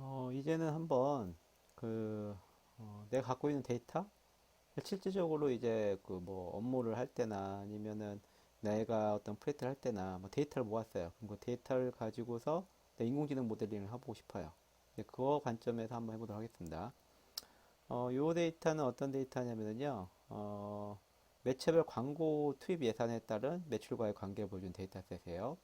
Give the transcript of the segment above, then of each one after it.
어, 이제는 한번 그 어, 내가 갖고 있는 데이터 실질적으로 이제 그 뭐 업무를 할 때나 아니면은 내가 어떤 프로젝트를 할 때나 뭐 데이터를 모았어요. 그럼 그 데이터를 가지고서 내 인공지능 모델링을 해보고 싶어요. 그거 관점에서 한번 해보도록 하겠습니다. 어, 요 데이터는 어떤 데이터냐면요, 어, 매체별 광고 투입 예산에 따른 매출과의 관계를 보여준 데이터셋이에요.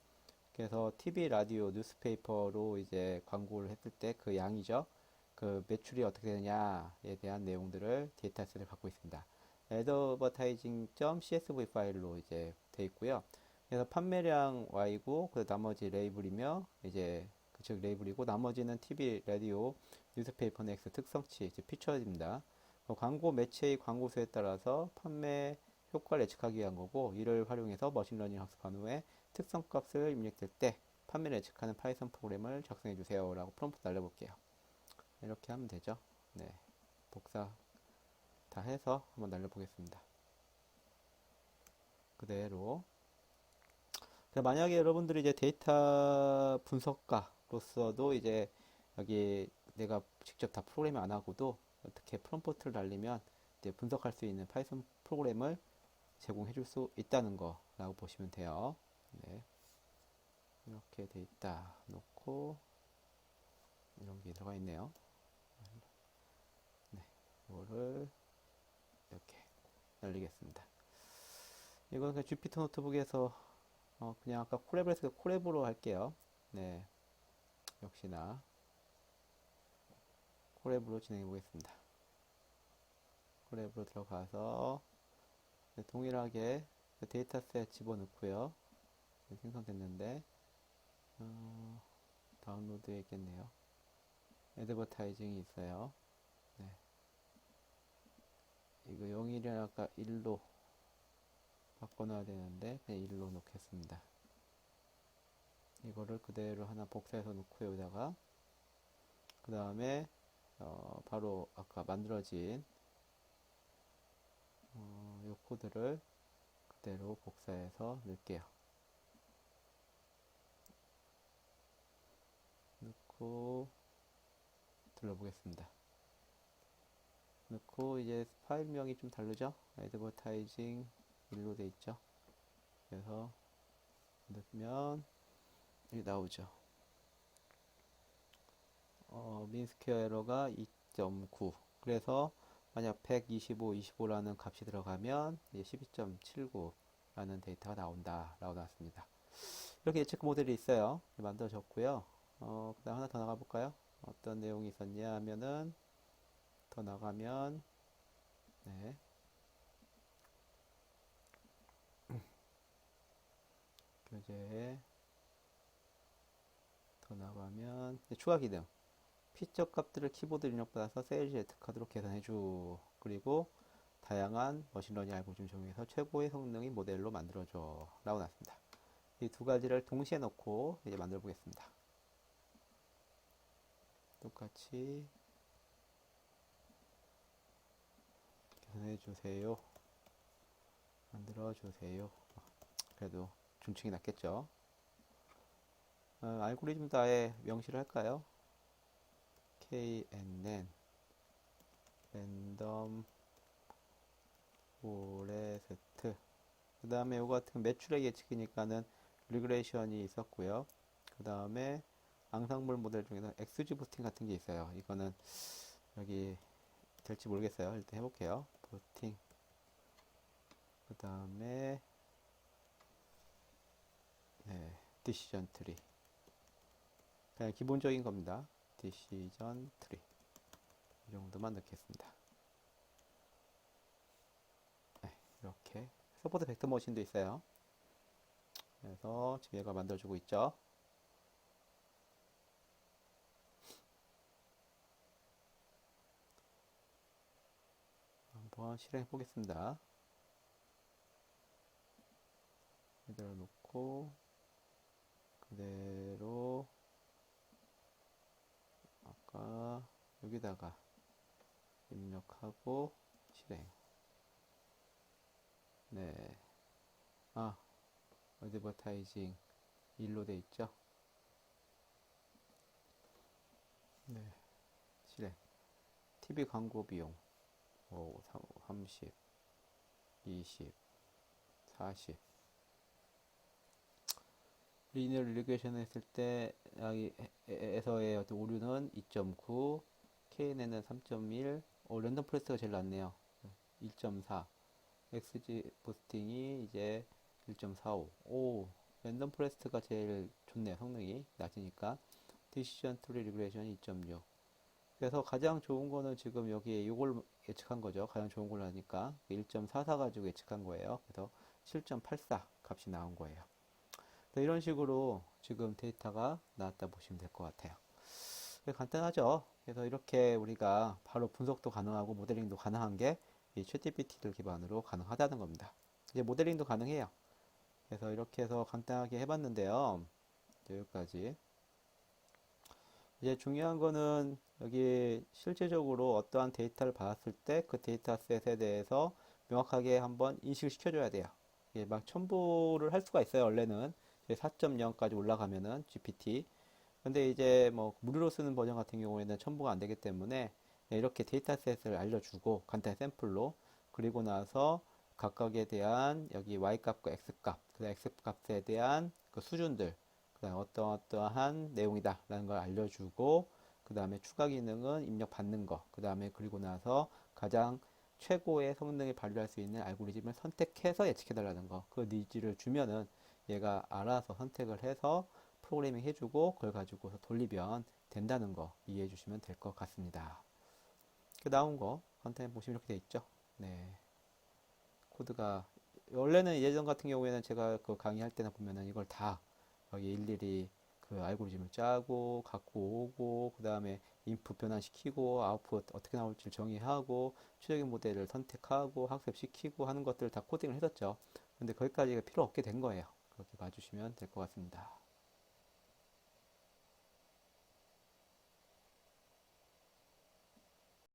그래서 TV, 라디오, 뉴스페이퍼로 이제 광고를 했을 때 그 양이죠. 그 매출이 어떻게 되느냐에 대한 내용들을 데이터셋을 갖고 있습니다. advertising.csv 파일로 이제 돼 있고요. 그래서 판매량 Y고 그 나머지 레이블이며 이제 그즉 레이블이고 나머지는 TV, 라디오, 뉴스페이퍼는 X 특성치 이제 피처입니다. 어, 광고 매체의 광고 수에 따라서 판매 효과를 예측하기 위한 거고 이를 활용해서 머신러닝 학습한 후에 특성 값을 입력될 때 판매를 예측하는 파이썬 프로그램을 작성해 주세요 라고 프롬프트 날려볼게요. 이렇게 하면 되죠. 네. 복사 다 해서 한번 날려보겠습니다. 그대로. 만약에 여러분들이 이제 데이터 분석가로서도 이제 여기 내가 직접 다 프로그램을 안 하고도 어떻게 프롬프트를 날리면 분석할 수 있는 파이썬 프로그램을 제공해 줄 수 있다는 거라고 보시면 돼요. 네. 이렇게 돼 있다 놓고 이런 게 들어가 있네요. 네. 이거를 이렇게 날리겠습니다. 이건 그냥 주피터 노트북에서 어 그냥 아까 콜랩을 해서 콜랩으로 할게요. 네. 역시나 콜랩으로 진행해 보겠습니다. 콜랩으로 들어가서 네, 동일하게 데이터셋 집어넣고요. 네, 생성됐는데 어, 다운로드 했겠네요. 애드버타이징이 있어요. 네. 이거 0일이 아까 1로 바꿔놔야 되는데 그냥 1로 놓겠습니다. 이거를 그대로 하나 복사해서 놓고 여기다가 그 다음에 어, 바로 아까 만들어진 어, 이 코드를 그대로 복사해서 넣을게요. 넣고 들러보겠습니다. 넣고 이제 파일명이 좀 다르죠? advertising 1로 돼 있죠? 그래서 넣으면 이 나오죠. 어, 민스퀘어 에러가 2.9 그래서 만약 125, 25라는 값이 들어가면 12.79라는 데이터가 나온다 라고 나왔습니다. 이렇게 예측 모델이 있어요. 만들어졌고요. 어, 그 다음 하나 더 나가볼까요? 어떤 내용이 있었냐 하면은 더 나가면 네. 교재 더 나가면 추가 기능 피처 값들을 키보드 입력받아서 세일즈 에트 카드로 계산해줘. 그리고 다양한 머신러닝 알고리즘 적용해서 최고의 성능의 모델로 만들어줘. 라고 나왔습니다. 이 두 가지를 동시에 넣고 이제 만들어 보겠습니다. 똑같이 계산해 주세요. 만들어 주세요. 그래도 중층이 낫겠죠. 어, 알고리즘도 아예 명시를 할까요? Knn 랜덤 포레세트. 그 다음에 이거 같은 매출액 예측이니까는 리그레이션이 있었고요. 그 다음에 앙상블 모델 중에서 XG 부스팅 같은 게 있어요. 이거는 여기 될지 모르겠어요. 일단 해볼게요. 부스팅. 그 다음에 네 디시전 트리. 그냥 기본적인 겁니다 디시전 트리 이 정도만 넣겠습니다. 네, 이렇게 서포트 벡터 머신도 있어요. 그래서 지금 얘가 만들어주고 있죠. 한번 실행해 보겠습니다. 이대로 놓고 그대로 아까 여기다가 입력하고 실행 네. 아, 어드버타이징 일로 돼 있죠? 네. 실행. TV 광고 비용. 뭐, 30, 20, 40. 리니어 리그레이션 했을 때, 여기에서의 어떤 오류는 2.9, KNN은 3.1, 어, 랜덤 프레스가 제일 낮네요. 1.4. XG 부스팅이 이제 1.45. 오, 랜덤 프레스트가 제일 좋네요. 성능이 낮으니까. 디시전 트리 리그레이션 2.6. 그래서 가장 좋은 거는 지금 여기에 이걸 예측한 거죠. 가장 좋은 걸로 하니까 1.44 가지고 예측한 거예요. 그래서 7.84 값이 나온 거예요. 그래서 이런 식으로 지금 데이터가 나왔다 보시면 될 것 같아요. 간단하죠. 그래서 이렇게 우리가 바로 분석도 가능하고 모델링도 가능한 게 이 챗GPT를 기반으로 가능하다는 겁니다. 이제 모델링도 가능해요. 그래서 이렇게 해서 간단하게 해봤는데요. 여기까지. 이제 중요한 거는 여기 실제적으로 어떠한 데이터를 받았을 때 그 데이터셋에 대해서 명확하게 한번 인식을 시켜줘야 돼요. 이게 막 첨부를 할 수가 있어요. 원래는 4.0까지 올라가면은 GPT. 근데 이제 뭐 무료로 쓰는 버전 같은 경우에는 첨부가 안 되기 때문에 이렇게 데이터셋을 알려주고 간단히 샘플로 그리고 나서 각각에 대한 여기 y 값과 x 값, 그 x 값에 대한 그 수준들, 그다음 어떠 어떠한 내용이다라는 걸 알려주고 그 다음에 추가 기능은 입력 받는 거, 그 다음에 그리고 나서 가장 최고의 성능을 발휘할 수 있는 알고리즘을 선택해서 예측해달라는 거, 그 니즈를 주면은 얘가 알아서 선택을 해서 프로그래밍 해주고 그걸 가지고서 돌리면 된다는 거 이해해 주시면 될 것 같습니다. 그 나온 거 컨텐츠 보시면 이렇게 돼 있죠. 네. 코드가 원래는 예전 같은 경우에는 제가 그 강의할 때나 보면은 이걸 다 여기 일일이 그 알고리즘을 짜고 갖고 오고 그 다음에 인풋 변환시키고 아웃풋 어떻게 나올지 정의하고 추적인 모델을 선택하고 학습시키고 하는 것들을 다 코딩을 했었죠. 근데 거기까지가 필요 없게 된 거예요. 그렇게 봐주시면 될 것 같습니다.